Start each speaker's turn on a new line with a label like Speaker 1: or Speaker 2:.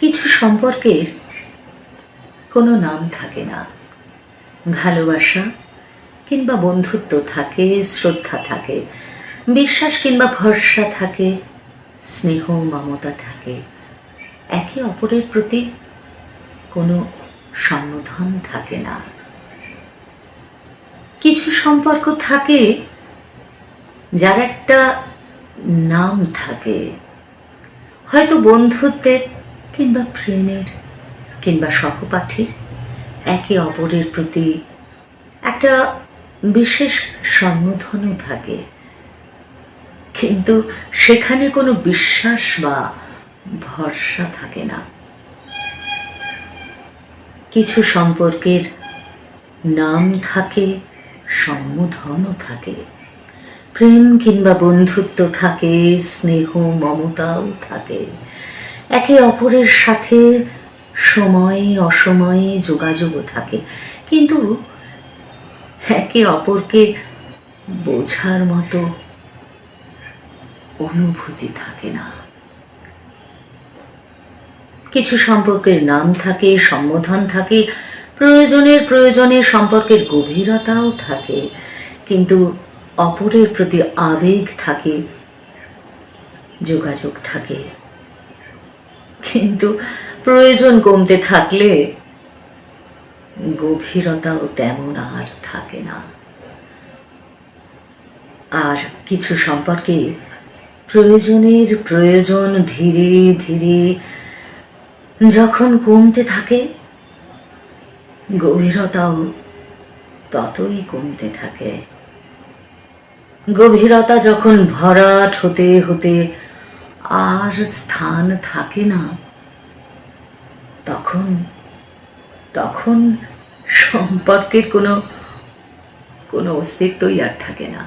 Speaker 1: কিছু সম্পর্কের কোনো নাম থাকে না। ভালোবাসা কিংবা বন্ধুত্ব থাকে, শ্রদ্ধা থাকে, বিশ্বাস কিংবা ভরসা থাকে, স্নেহ, মমতা থাকে। একে অপরের প্রতি কোনো সম্বোধন থাকে না। কিছু সম্পর্ক থাকে যার একটা নাম থাকে। হয়তো বন্ধুত্বের কিংবা প্রেমের কিংবা সহপাঠীর একে অপরের প্রতি একটা বিশেষ সম্বোধনও থাকে। কিন্তু সেখানে কোনো বিশ্বাস বা ভরসা থাকে না। কিছু সম্পর্কের নাম থাকে, সম্বোধনও থাকে। প্রেম কিংবা বন্ধুত্ব থাকে, স্নেহ, মমতাও থাকে। একে অপরের সাথে সময়ে, অসময়ে যোগাযোগও থাকে। কিন্তু একে অপরকে বোঝার মতো অনুভূতি থাকে না। কিছু সম্পর্কের নাম থাকে, সম্বোধন থাকে, প্রয়োজনের প্রয়োজনে সম্পর্কের গভীরতাও থাকে, কিন্তু অপরের প্রতি আবেগ থাকে, যোগাযোগ থাকে। কিন্তু প্রয়োজন কমতে থাকলে গভীরতাও তেমন আর থাকে না। আর কিছু সম্পর্কে প্রয়োজনের প্রয়োজন ধীরে ধীরে যখন কমতে থাকে, গভীরতাও ততই কমতে থাকে। গভীরতা যখন ভরাট হতে হতে আর স্থান থাকে না তখন তখন সম্পর্কের কোনো কোনো অস্তিত্বই আর থাকে না।